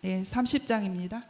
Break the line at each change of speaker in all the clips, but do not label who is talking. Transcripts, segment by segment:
네, 30장입니다.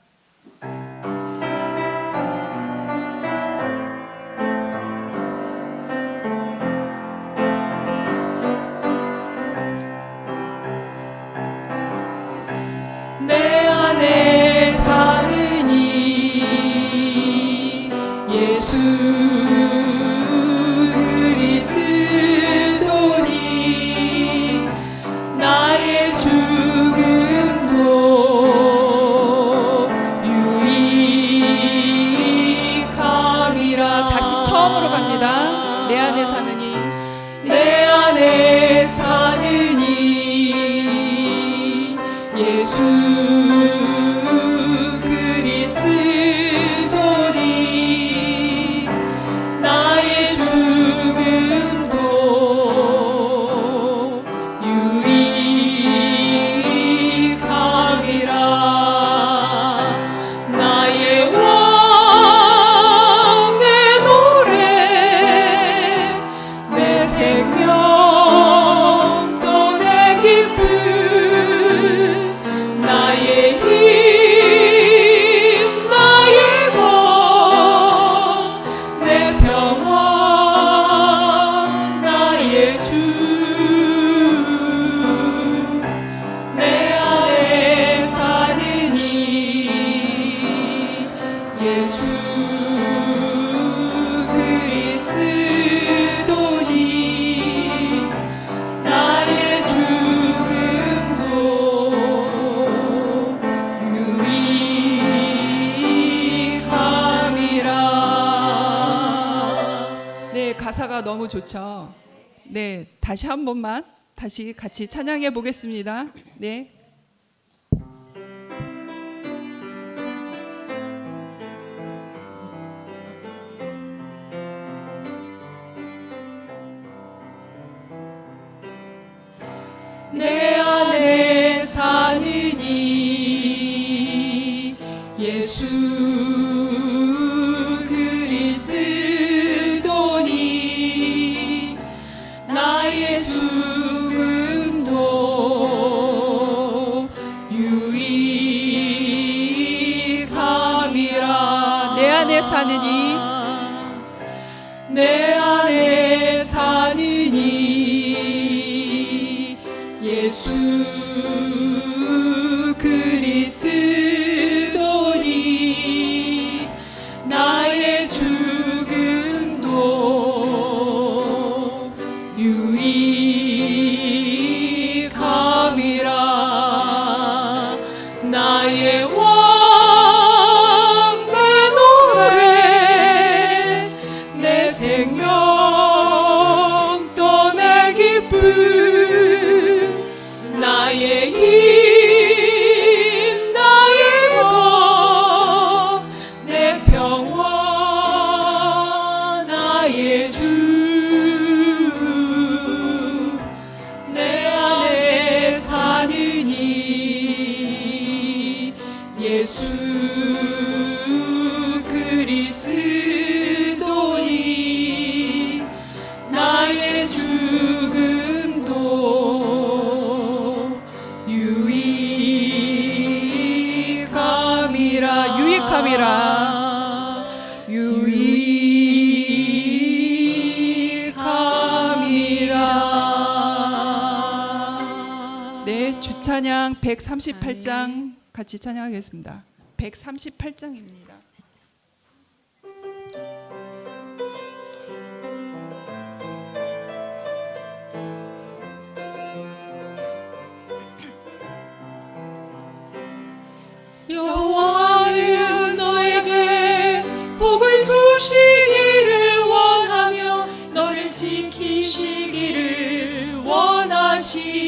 너무 좋죠. 네, 다시 한 번만 다시 같이 찬양해 보겠습니다. 네.
사느니?
내 안에 사느니?
예수 그리스도니. 나의 죽음도 유익 평화 나의 주 내 안에 사느니 예수 그리스도니 나의 죽음도 유익함이라.
찬양 138장 같이 찬양하겠습니다. 138장입니다.
여호와는 너에게 복을 주시기를 원하며 너를 지키시기를 원하시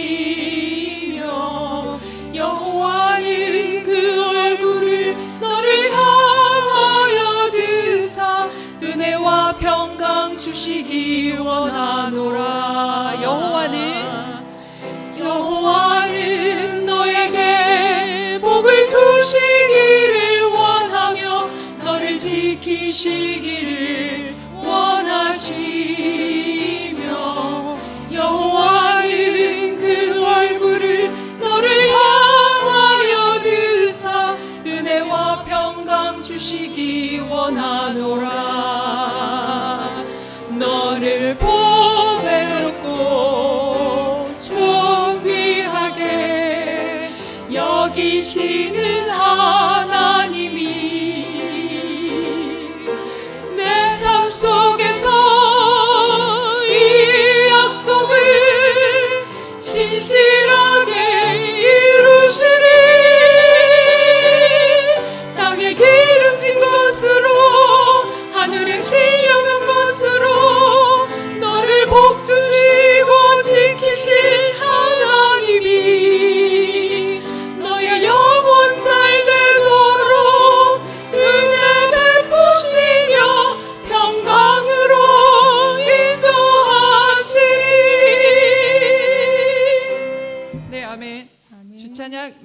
하시기를 원하며 너를 지키시기를 원하시며 여호와는 그 얼굴을 너를 향하여 드사 은혜와 평강
주시기 원하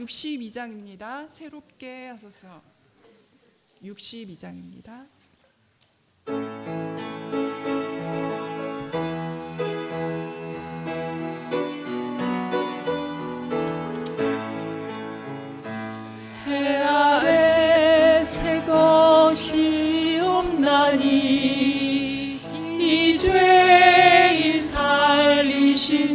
62장입니다. 새롭게 하소서. 62장입니다.
해 아래 새 것이 없나니 이 죄인 살리신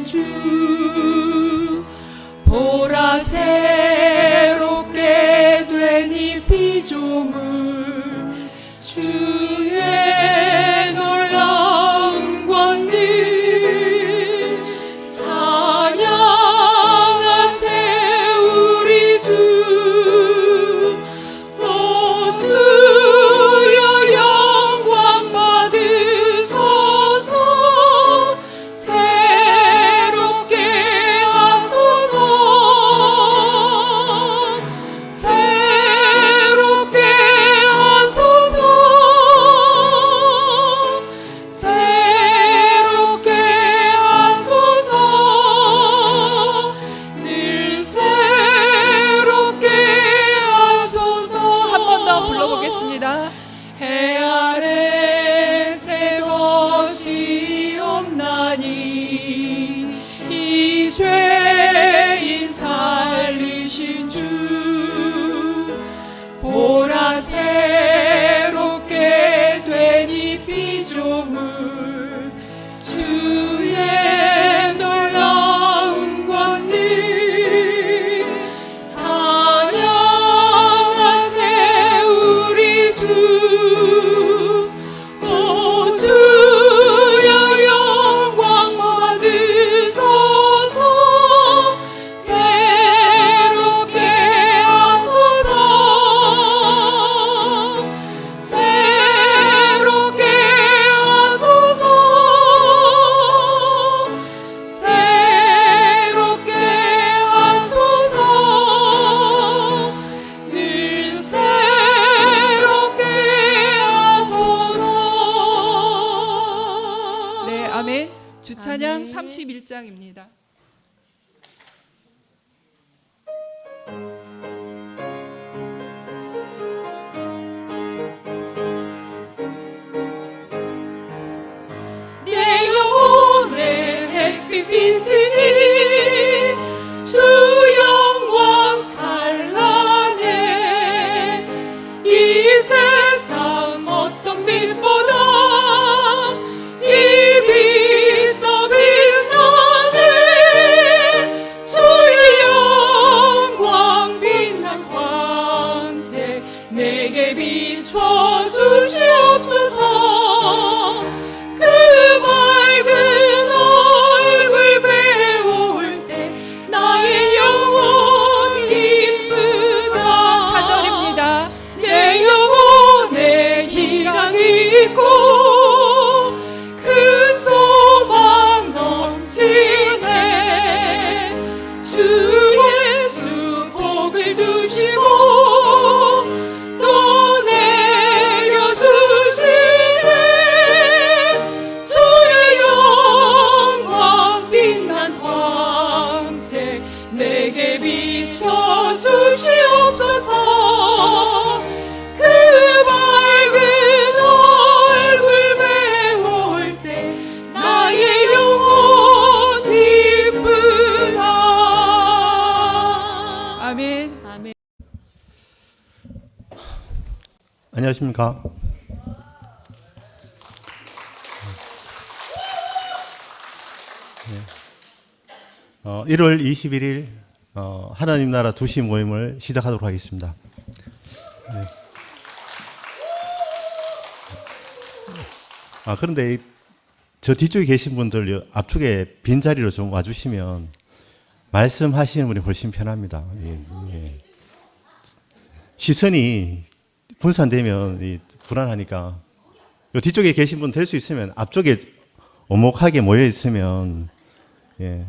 31장입니다.
내가 오늘 햇빛 빛을
안녕하십니까. 네. 어, 1월 21일 어, 하나님 나라 두시 모임을 시작하도록 하겠습니다. 네. 아 그런데 저 뒤쪽에 계신 분들 앞쪽에 빈 자리로 좀 와주시면 말씀하시는 분이 훨씬 편합니다. 예, 예. 시선이 분산되면 이 불안하니까 요 뒤쪽에 계신 분 될 수 있으면 앞쪽에 오목하게 모여 있으면 예.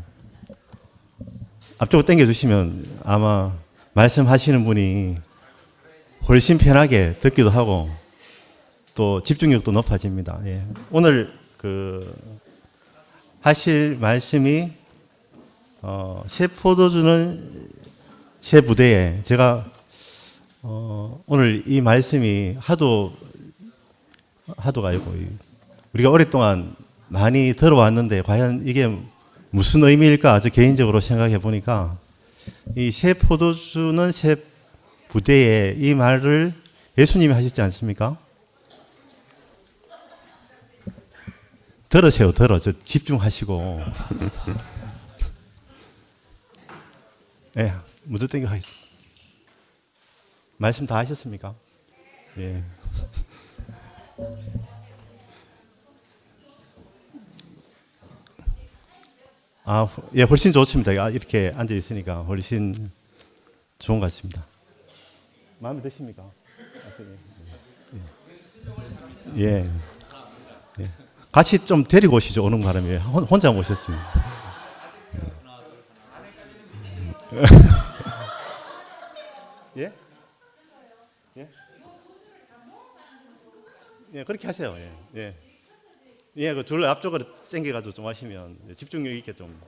앞쪽으로 당겨 주시면 아마 말씀하시는 분이 훨씬 편하게 듣기도 하고 또 집중력도 높아집니다. 예. 오늘 그 하실 말씀이 어, 새 포도주는 새 부대에 제가 어, 오늘 이 말씀이 하도 하도가 아니고 이- 우리가 오랫동안 많이 들어왔는데 과연 이게 무슨 의미일까 아주 개인적으로 생각해 보니까 이 새 포도주는 새 부대에 이 말을 예수님이 하셨지 않습니까? 들으세요, 들어. 저 집중하시고. 예, 무드 땡겨 하겠습니다. 말씀 다 하셨습니까? 예. 아, 예, 훨씬 좋습니다. 아, 이렇게 앉아 있으니까 훨씬 좋은 것 같습니다. 마음에 드십니까? 예. 예. 예. 같이 좀 데리고 오시죠. 오는 바람에 혼- 혼자 모셨습니다. 예? 예, 그렇게 하세요. 예. 예. 예, 그줄 앞쪽으로 당겨가지고 좀 하시면 집중력 있게 좀.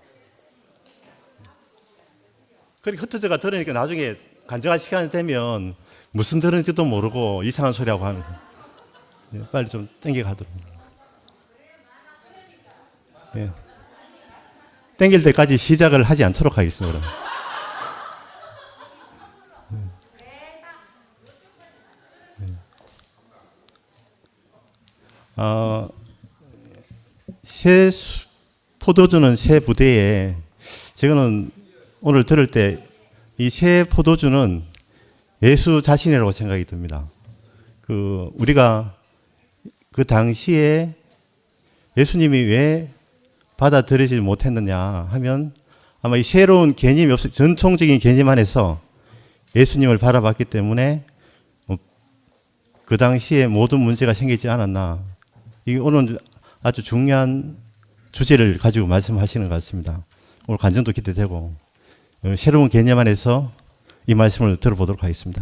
그렇게 흩어져가 들으니까 나중에 간증할 시간이 되면 무슨 들은지도 모르고 이상한 소리하고 하면 예, 빨리 좀 당겨가도록. 예. 땡길 때까지 시작을 하지 않도록 하겠습니다. 어, 새 수- 포도주는 새 부대에 저는 오늘 들을 때 이 새 포도주는 예수 자신이라고 생각이 듭니다. 그 우리가 그 당시에 예수님이 왜 받아들이지 못했느냐 하면 아마 이 새로운 개념이 없어 전통적인 개념 안에서 예수님을 바라봤기 때문에 뭐그 당시에 모든 문제가 생기지 않았나 이게 오늘 아주 중요한 주제를 가지고 말씀하시는 것 같습니다. 오늘 관전도 기대되고 어, 새로운 개념 안에서 이 말씀을 들어보도록 하겠습니다.